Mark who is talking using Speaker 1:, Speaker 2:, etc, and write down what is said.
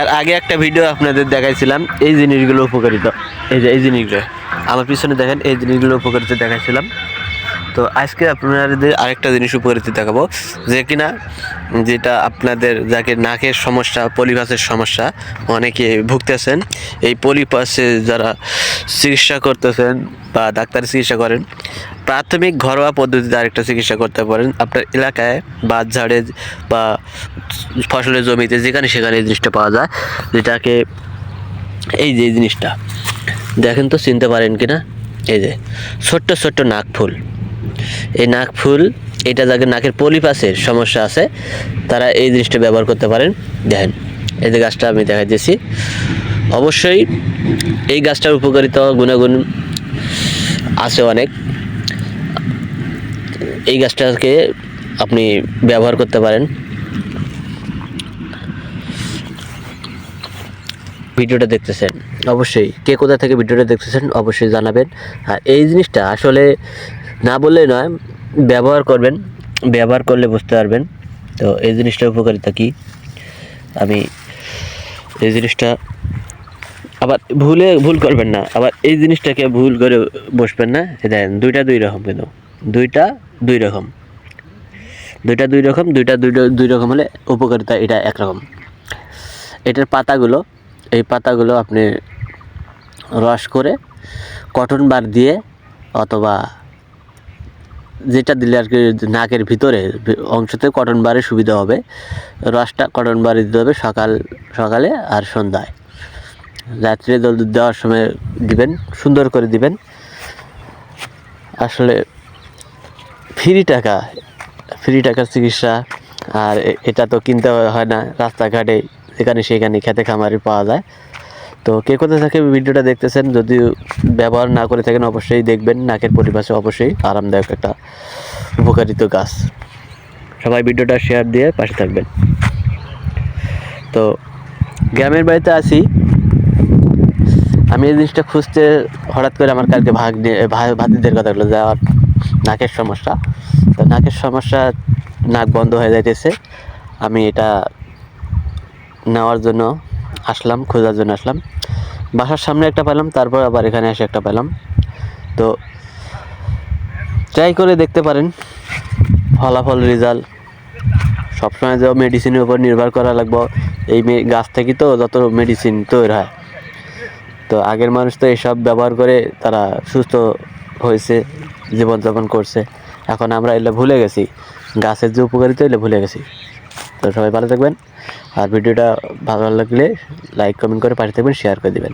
Speaker 1: এর আগে একটা ভিডিও আপনাদের দেখাইছিলাম, এই জিনিসগুলো উপকারিতা। এই যে, এই জিনিসগুলো। আমার পিছনে দেখেন, এই জিনিসগুলো উপকারিতা দেখাইছিলাম। তো আজকে আপনাদের আরেকটা জিনিস উপকারিতা দেখাবো, যে কিনা যেটা আপনাদের যাকে নাকের সমস্যা, পলিপাসের সমস্যা অনেকে ভুগতেছেন, এই পলিপাসে যারা চিকিৎসা করতেছেন বা ডাক্তার চিকিৎসা করেন, প্রাথমিক ঘরোয়া পদ্ধতিতে আরেকটা চিকিৎসা করতে পারেন। আপনার এলাকায় বাদ ঝাড়ে বা ফসলের জমিতে যেখানে সেখানে এই জিনিসটা পাওয়া যায়, যেটাকে এই যে জিনিসটা। দেখেন তো চিনতে পারেন কি না এই যে ছোট্ট ছোট্ট নাক ফুল। এই নাক ফুল, এটা যাদের নাকের পলিপাসের সমস্যা আছে, তারা এই জিনিসটা ব্যবহার করতে পারেন। দেখেন, এই যে গাছটা আমি দেখা দিয়েছি। অবশ্যই এই গাছটার উপকারিতা, গুণাগুণ আছে অনেক। এই গাছটাকে আপনি ব্যবহার করতে পারেন। ভিডিওটা দেখতেছেন। অবশ্যই কে কোথা থেকে ভিডিওটা দেখতেছেন, অবশ্যই জানাবেন। আর এই জিনিসটা আসলে না বললে নয়, ব্যবহার করবেন, ব্যবহার করলে বুঝতে পারবেন। তো এই জিনিসটার উপকারিতা কী? আমি এই জিনিসটা আবার ভুলে, ভুল করবেন না। আবার এই জিনিসটাকে ভুল করে বসবেন না। দেখেন, দুইটা দুই রকম কিন্তু। দুইটা দুই রকম। দুইটা দুই রকম, দুইটা দুই দুই রকম হলে উপকারিতা এটা একরকম এটার পাতাগুলো, এই পাতাগুলো আপনি রস করে কটন বার দিয়ে অথবা যেটা দিলে আর কি নাকের ভিতরে, অংশতে কটন বারে সুবিধা হবে। রসটা কটন বারে দিতে হবে সকাল, সকালে আর সন্ধ্যায়। রাত্রে জল দুধ দেওয়ার সময় দিবেন, সুন্দর করে দিবেন। আসলে ফ্রি টাকা, ফ্রি টাকার চিকিৎসা, আর এটা তো কিনতে হয় না, রাস্তাঘাটে এখানে সেখানে খেতে খামারে পাওয়া যায়। তো কে কোথা থেকে ভিডিওটা দেখতেছেন, যদি ব্যবহার না করে থাকেন অবশ্যই দেখবেন, নাকের পরিপাশে অবশ্যই আরামদায়ক একটা উপকারিত গাছ। সবাই ভিডিওটা শেয়ার দিয়ে পাশে থাকবেন। তো গ্রামের বাড়িতে আছি। আমি এই জিনিসটা খুঁজতে হঠাৎ করে আমার কালকে ভাগ নিয়ে ভাতিদের কথা হলো যে, নাকের সমস্যা। তো নাকের সমস্যা নাক বন্ধ হয়ে যাইতেছে। আমি এটা নেওয়ার জন্য আসলাম, খোঁজার জন্য আসলাম। বাসার সামনে একটা পেলাম, তারপর আবার এখানে এসে একটা পেলাম। তো ট্রাই করে দেখতে পারেন, ফলাফল রেজাল্ট সবসময় যে মেডিসিনের উপর নির্ভর করা লাগবে, এই গাছ থেকে তো যত মেডিসিন তৈরি হয়। তো আগের মানুষ তো এসব ব্যবহার করে তারা সুস্থ হয়েছে, জীবনযাপন করছে। এখন আমরা এগুলো ভুলে গেছি। গাছের যে উপকারিতা, এগুলো ভুলে গেছি। তো সবাই ভালো থাকবেন। আর ভিডিওটা ভালো লাগলে লাইক কমেন্ট করে পাঠিয়ে থাকবেন শেয়ার করে দেবেন।